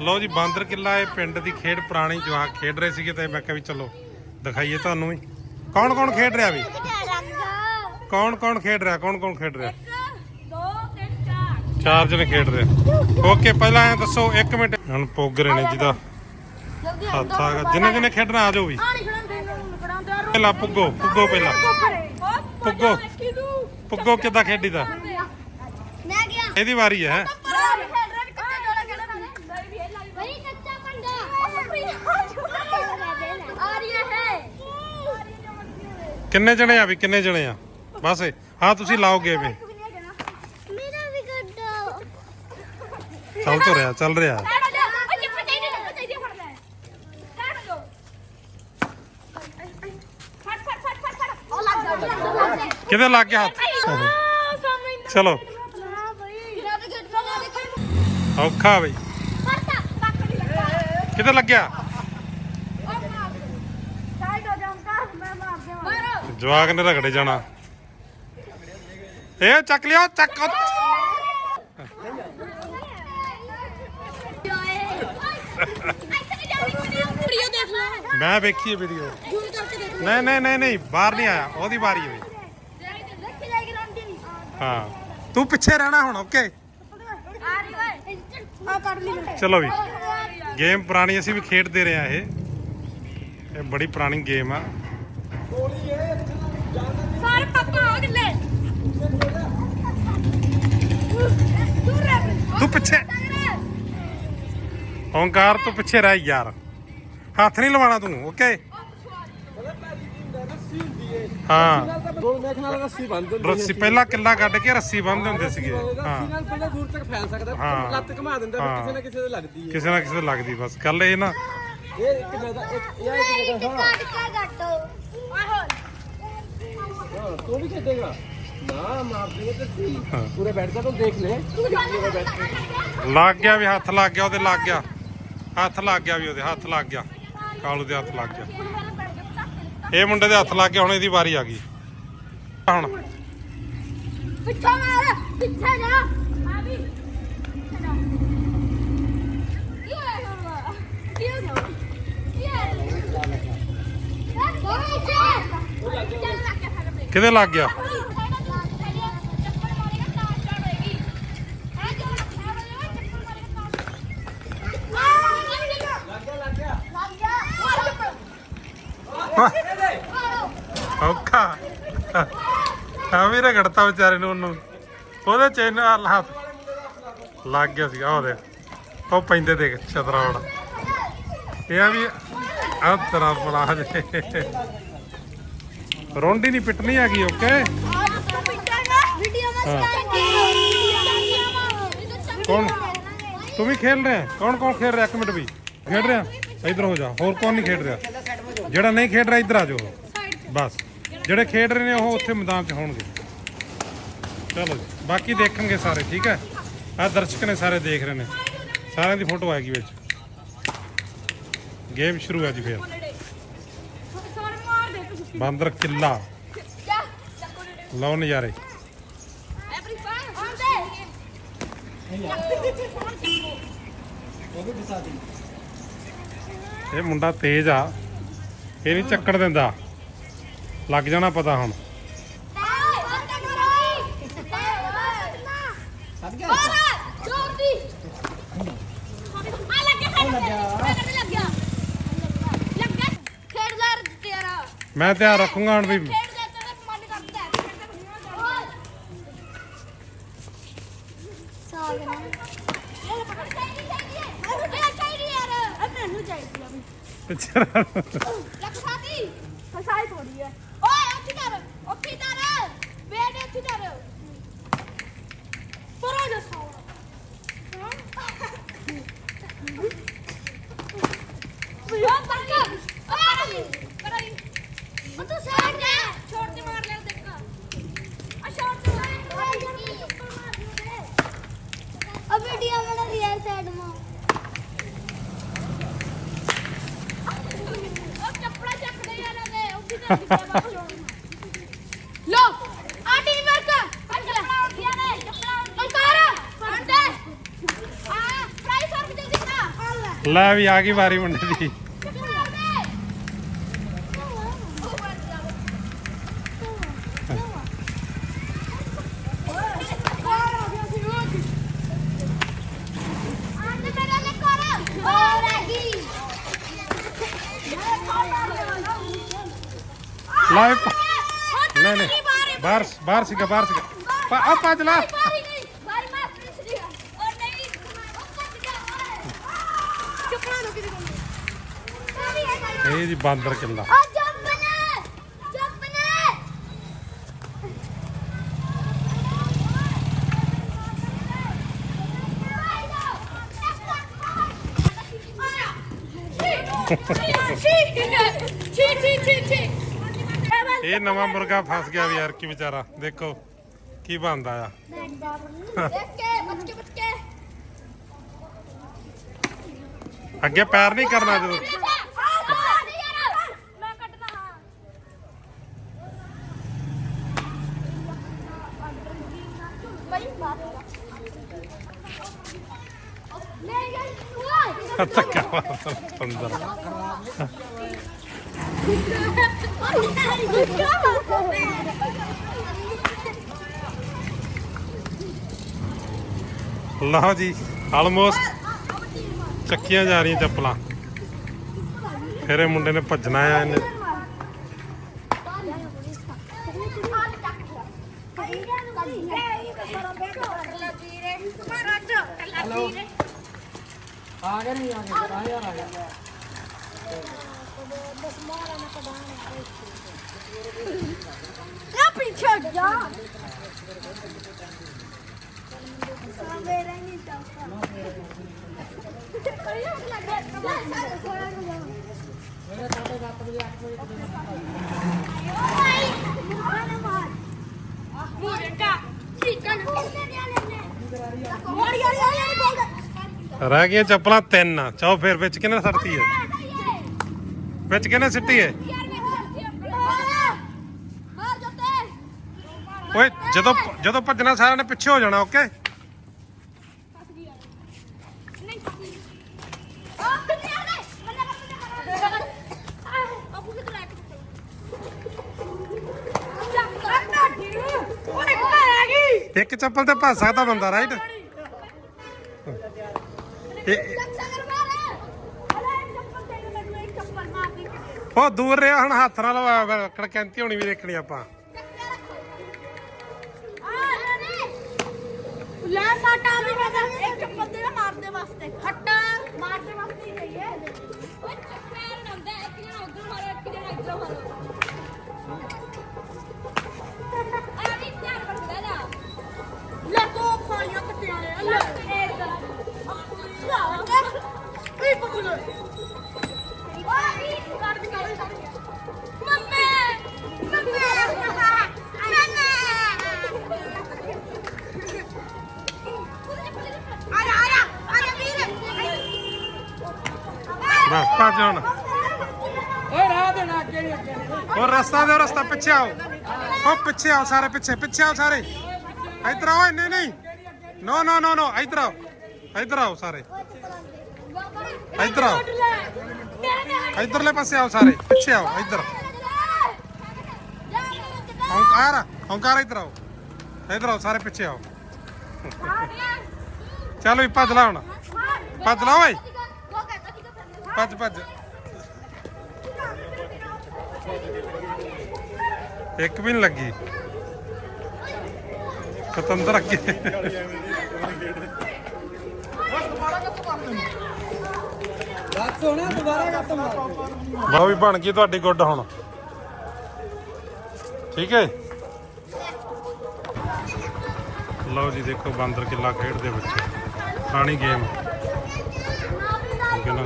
ਲਓ ਜੀ ਬਾਂਦਰ ਕਿੱਲਾ ਇਹ ਪਿੰਡ ਦੀ ਖੇਡ ਪੁਰਾਣੀ ਜਵਾਕ ਖੇਡ ਰਹੇ ਸੀਗੇ ਤੇ ਮੈਂ ਕਿਹਾ ਵੀ ਚਲੋ ਦਿਖਾਈਏ ਤੁਹਾਨੂੰ ਵੀ। ਕੌਣ ਕੌਣ ਖੇਡ ਰਿਹਾ ਵੀ? ਕੌਣ ਕੌਣ ਖੇਡ ਰਿਹਾ ਕੌਣ ਕੌਣ ਖੇਡ ਰਿਹਾ? ਚਾਰ ਜਣੇ ਖੇਡ ਰਹੇ। ਓਕੇ ਪਹਿਲਾਂ ਐ ਦੱਸੋ 1 ਮਿੰਟ। ਹੁਣ ਪੁੱਗ ਰਹੇ ਨੇ ਜਿਹਦਾ ਹੱਥ ਆ ਗਿਆ। ਜਿੰਨੇ ਜਿੰਨੇ ਖੇਡਣਾ ਆ ਜਾਓ ਵੀ। ਪਹਿਲਾਂ ਪੁੱਗੋ ਪੁੱਗੋ ਪਹਿਲਾਂ। ਪੁੱਗੋ। ਪੁੱਗੋ ਕਿੱਦਾਂ ਖੇਡੀਦਾ ਮੈਂ ਗਿਆ। ਇਹਦੀ ਵਾਰੀ ਹੈ ਵਹੀ ਕੱਚਾ ਪੰਡਾ ਆ ਰਹੀ ਹੈ ਕਿੰਨੇ ਜਣੇ ਆ ਵੀ ਕਿੰਨੇ ਜਣੇ ਆ? ਬਸ। ਹਾਂ ਤੁਸੀਂ ਲਾਓਗੇ ਵੀ। ਮੇਰਾ ਵੀ ਕੱਢੋ ਚੱਲ ਤੋਂ ਰਿਹਾ। ਚੱਲ ਰਿਹਾ ਕਿਤੇ ਲੱਗ ਗਿਆ? ਹੱਥ ਚਲੋ। ਔਖਾ ਬਈ। ਕਿਤੇ ਲੱਗਿਆ? ਜਵਾਕ ਨੇ ਰਗੜੇ ਜਾਣਾ। ਇਹ ਚੱਕ ਲਿਓ, ਚੱਕ ਵੀਡੀਓ ਦੇਖ ਲੈ ਮੈਂ ਵੇਖੀ ਇਹ ਵੀਡੀਓ ਜ਼ੂਮ ਕਰਕੇ ਦੇਖ ਨਹੀਂ ਨਹੀਂ ਨਹੀਂ ਨਹੀਂ, ਬਾਹਰ ਨਹੀਂ ਆਇਆ, ਉਹਦੀ ਵਾਰੀ ਹੈ ਹਾਂ। ਤੂੰ ਪਿੱਛੇ ਰਹਿਣਾ ਹੁਣ ਓਕੇ ਆ ਰਹੀ ਓਏ ਆ ਕਰ ਲਈ ਚਲੋ ਵੀ। ਗੇਮ ਪੁਰਾਣੀ ਅਸੀਂ ਵੀ ਖੇਡਦੇ ਰਹੇ ਆ ਇਹ। ਇਹ ਬੜੀ ਪੁਰਾਣੀ ਗੇਮ ਆ। ਸਾਰੇ ਪਾਪਾ ਤੂੰ ਪਿੱਛੇ। ਓਂਕਾਰ ਤੂੰ ਪਿੱਛੇ ਰਹਿ ਯਾਰ। ਹੱਥ ਨਹੀਂ ਲਵਾਉਣਾ ਤੂੰ ਓਕੇ ਹਾਂ। ਨਾਲ ਰੱਸੀ ਬੰਨ ਦਿੰਦੇ ਰੱਸੀ ਪਹਿਲਾਂ ਕਿੱਲਾ ਕੱਢ ਕੇ ਰੱਸੀ ਬੰਨ੍ਹਦੇ ਹੁੰਦੇ ਸੀਗੇ। ਰੱਸੀ ਹਾਂ। ਨਾਲ ਪਹਿਲਾਂ ਦੂਰ ਤੱਕ ਫੈਲ ਸਕਦਾ ਹਾਂ। ਲੱਤ ਘੁਮਾ ਦਿੰਦਾ ਫਿਰ ਹਾਂ। ਕਿਸੇ ਨਾ ਕਿਸੇ ਦੇ ਲੱਗਦੀ ਹੈ ਕਿਸੇ ਨਾ ਕਿਸੇ ਦੇ ਲੱਗਦੀ ਬਸ। ਗੱਲ ਇਹ ਨਾ। ਇਹ ਇੱਕ ਜਗ੍ਹਾ ਇੱਕ ਇਹ ਇੱਕ ਜਗ੍ਹਾ ਹਾਂ। ਟਿੱਕਾ ਗੱਟੋ ਆਹੋ ਹਾਂ, ਤੂੰ ਵੀ ਖੇਡੇਗਾ ਨਾ ਮਾਰ ਦੇਗਾ ਤੇ ਸੀ ਹਾਂ। ਪੂਰੇ ਬੈਠ ਜਾ ਤੂੰ ਦੇਖ ਲੈ। ਪੂਰੇ ਬੈਠ ਕੇ। ਲੱਗ ਗਿਆ ਵੀ ਹੱਥ ਲੱਗ ਗਿਆ ਉਹਦੇ ਲੱਗ ਗਿਆ। ਹੱਥ ਲੱਗ ਗਿਆ ਵੀ ਉਹਦੇ ਹੱਥ ਲੱਗ ਗਿਆ। ਕਾਲੂ ਦੇ ਹੱਥ ਲੱਗ ਗਿਆ। ਇਹ ਮੁੰਡੇ ਦੇ ਹੱਥ ਲੱਗ ਗਿਆ ਹੁਣ ਇਹਦੀ ਵਾਰੀ ਆ ਗਈ। ਹੁਣ। ਪਿੱਛੇ ਮਾਰ ਪਿੱਛੇ ਜਾ ਆ ਵੀ ਪਿੱਛੇ ਜਾ ਇਹ ਹੋਇਆ ਕੀ ਹੋ ਗਿਆ ਇਹ ਬਹੁਤ ਪਿੱਛੇ ਚੱਲ ਲੱਗ ਗਿਆ ਸਾਡੇ ਤੇ ਕਿਤੇ ਲੱਗ ਗਿਆ? ਔਖਾ। ਆ ਵੀ ਰਗੜਤਾ ਵਿਚਾਰੇ ਨੂੰ ਉਹਨੂੰ। ਉਹਦੇ ਚੈਨ ਹੱਥ ਲੱਗ ਗਿਆ ਸੀਗਾ ਉਹਦੇ ਉਹ ਪੈਂਦੇ ਦੇਖ ਛਤਰਾਵੜ ਇਹ ਆ ਵੀ ਆ ਤਰ੍ਹਾਂ ਬਣਾ ਜੇ ਰੋਂਡੀ ਨਹੀਂ ਪਿੱਟਣੀ ਹੈਗੀ ਓਕੇ ਕੌਣ? ਤੂੰ ਵੀ ਖੇਲ ਰਿਹਾ? ਕੌਣ ਕੌਣ ਖੇਡ ਰਿਹਾ? ਇੱਕ ਮਿੰਟ ਵੀ। ਖੇਡ ਰਿਹਾ? ਇੱਧਰ ਹੋ ਜਾ। ਹੋਰ ਕੌਣ ਨਹੀਂ ਖੇਡ ਰਿਹਾ? ਜਿਹੜਾ ਨਹੀਂ ਖੇਡ ਰਿਹਾ ਇੱਧਰ ਆ ਜਾਓ। ਬਸ। ਜਿਹੜੇ ਖੇਡ ਰਹੇ ਨੇ ਉਹ ਉੱਥੇ ਮੈਦਾਨ 'ਚ ਹੋਣਗੇ। ਚਲੋ ਜੀ। ਬਾਕੀ ਦੇਖਣਗੇ ਸਾਰੇ ਠੀਕ ਹੈ? ਆ ਦਰਸ਼ਕ ਨੇ ਸਾਰੇ ਦੇਖ ਰਹੇ ਨੇ। ਸਾਰਿਆਂ ਦੀ ਫੋਟੋ ਆਏਗੀ ਵਿੱਚ। ਗੇਮ ਸ਼ੁਰੂ ਹੈ ਜੀ ਫੇਰ। ਬਾਂਦਰ ਕਿੱਲਾ। ਲਓ ਨਜ਼ਾਰੇ। ਇਹ ਮੁੰਡਾ ਤੇਜ਼ ਆ। ਇਹ ਨਹੀਂ ਚੱਕਣ ਦਿੰਦਾ। ਲੱਗ ਜਾਣਾ ਪਤਾ ਹੁਣ। ਮੈਂ ਧਿਆਨ ਰੱਖੂੰਗਾ ਹੁਣ ਵੀ। ਪਿੱਛੇ ਰਹਿ। ਫਸਾਈ ਥੋੜੀ ਹੈ ਓਏ ਉੱਥੇ ਕਰ ਉੱਥੇ ਕਰ ਵੇਟ ਉੱਥੇ ਕਰ ਪਰੋ ਜਾ ਸਾਲਾ ਉਹ ਪੱਕਾ ਓਏ ਕਰਾਈ ਉਹ ਤੂੰ ਸਾਈਡ ਜਾ ਛੋੜ ਕੇ ਮਾਰ ਲੈ ਦੇਖਾ ਆ ਸ਼ਾਟ ਅਬ ਵੀਡੀਓ ਬਣਾ ਲਿਆ ਸਾਈਡ ਮਾ ਉਹ ਚੱਪੜਾ ਚੱਕਦੇ ਯਾਰ ਦੇ ਉੱਥੇ ਕਰ ਲੋ ਆ ਟੀਮ ਵਰਕ ਆ ਚੱਪੜਾ ਉੱਠਿਆ ਨੇ ਚੱਪੜਾ ਓਕਾਰ ਫੜਦੇ ਲੈ ਵੀ ਆ ਗਈ ਵਾਰੀ ਮੁੰਡੇ ਦੀ। ਲੈ ਵੀ ਭ- ਨਹੀਂ ਨਹੀਂ ਬਾਹਰ ਬਾਹਰ ਸੀਗਾ ਬਾਹਰ ਸੀਗਾ। ਪਾ- ਆ ਭੱਜ ਲਾ। ਇਹ ਜੀ ਬਾਂਦਰ ਕਿੱਲਾ। ਇਹ ਨਵਾਂ ਮੁਰਗਾ ਫਸ ਗਿਆ ਵੀ ਯਾਰ ਕੀ ਵਿਚਾਰਾ। ਦੇਖੋ ਕੀ ਬਣਦਾ ਆ। ਅੱਗੇ ਪੈਰ ਨਹੀਂ ਕਰਨਾ ਜਦੋਂ। ਮੈਂ ਕੱਟਣਾ ਹਾਂ। ਬਈ ਬਾਤ ਨਹੀਂ ਯਾਰ ਧੱਕਾ ਮਾਰਦਾ ਅੰਦਰ। ਲਓ ਜੀ ਆਲਮੋਸਟ ਚੱਕੀਆਂ ਜਾ ਰਹੀਆਂ ਚੱਪਲਾਂ। ਫਿਰ ਇਹ ਮੁੰਡੇ ਨੇ ਭੱਜਣਾ ਆ ਇਹਨੇ। ਆ ਗਿਆ ਨਹੀਂ, ਆ ਗਿਆ ਆ ਯਾਰ ਆ ਗਿਆ ਨਾ ਪੀਛੇ ਜਾ। ਮੇਰਾ। ਨਹੀਂ ਚੱਲਦਾ ਮੇਰੇ ਸਾਡੇ 7 ਵਜੇ 8 ਵਜੇ ਰਹਿ ਗਈਆਂ ਚੱਪਲਾਂ ਤਿੰਨ। ਚਾਹੋ ਫਿਰ ਵਿੱਚ ਕਿਹਨੇ ਸੱਟਤੀ ਹੈ ਵਿੱਚ ਕਿਹਨੇ ਸਿੱਟੀ ਹੈ ਓਏ, ਜਦੋਂ ਜਦੋਂ ਭੱਜਣਾ ਸਾਰਿਆਂ ਨੇ ਪਿੱਛੇ ਹੋ ਜਾਣਾ, ਓਕੇ? ਇੱਕ ਚੱਪਲ ਤੇ ਭੱਜ ਸਕਦਾ ਬੰਦਾ ਰਾਈਟ ਉਹ ਦੂਰ ਰਿਹਾ ਹੁਣ ਹੱਥ ਨਾਲ ਕੜਕੈਂਤੀ ਹੋਣੀ ਵੀ ਦੇਖਣੀ ਆਪਾਂ। ਲੈ ਸਾਟਾ ਵੀ ਮੈਂ ਤਾਂ ਇੱਕ ਚੱਪਲ ਦੇ ਮਾਰਦੇ ਵਾਸਤੇ। ਹੱਟਾ ਮਾਰਦੇ ਵਾਸਤੇ ਹੀ ਗਈ ਹੈ ਓਏ ਚੱਪਲ ਨੰਦਾ ਇੱਕ ਜਣਾ ਉਧਰ ਮਾਰੋ ਇੱਕ ਜਣਾ ਇੱਧਰ ਮਾਰੋ ਬਸ ਭੱਜ ਹੁਣ ਓਏ ਰਾਹ ਦੇ ਨਾ ਅੱਗੇ ਨਹੀਂ ਅੱਗੇ ਉਹ ਰਸਤਾ ਦੇ ਰਸਤਾ ਪਿੱਛੇ ਆਓ। ਉਹ ਪਿੱਛੇ ਆਓ ਸਾਰੇ ਪਿੱਛੇ ਪਿੱਛੇ ਆਓ ਸਾਰੇ। ਇੱਧਰ ਆਓ ਨਹੀਂ ਨਹੀਂ। ਨੋ ਨੋ ਨੋ ਨੋ ਇੱਧਰ ਆਓ। ਇੱਧਰ ਆਓ ਸਾਰੇ। ਇੱਧਰ ਆਓ। ਇੱਧਰਲੇ ਪਾਸੇ ਆਓ ਸਾਰੇ। ਪਿੱਛੇ ਆਓ ਇੱਧਰ। ਓਂਕਾਰ ਓਂਕਾਰ ਇੱਧਰ ਆਓ। ਇੱਧਰ ਆਓ ਸਾਰੇ ਪਿੱਛੇ ਆਓ। ਚੱਲ ਭੱਜ ਲਾ ਹੁਣ। ਭੱਜ ਲਾ ਓਏ। ਭੱਜ ਭੱਜ। ਇੱਕ ਵੀ ਨਹੀਂ ਲੱਗੀ। ਪਤੰਦਰ ਅੱਗੇ। ਦੁਬਾਰਾ ਕੱਟ ਮਾਰ ਲਓ ਵੀ ਬਣ ਗਈ ਤੁਹਾਡੀ ਗੁੱਡ ਹੁਣ। ਠੀਕ ਹੈ ਲਓ ਜੀ ਦੇਖੋ ਬਾਂਦਰ ਕਿੱਲਾ ਖੇਡਦੇ ਬੱਚੇ। ਪੁਰਾਣੀ ਗੇਮ ਠੀਕ ਹੈ ਨਾ?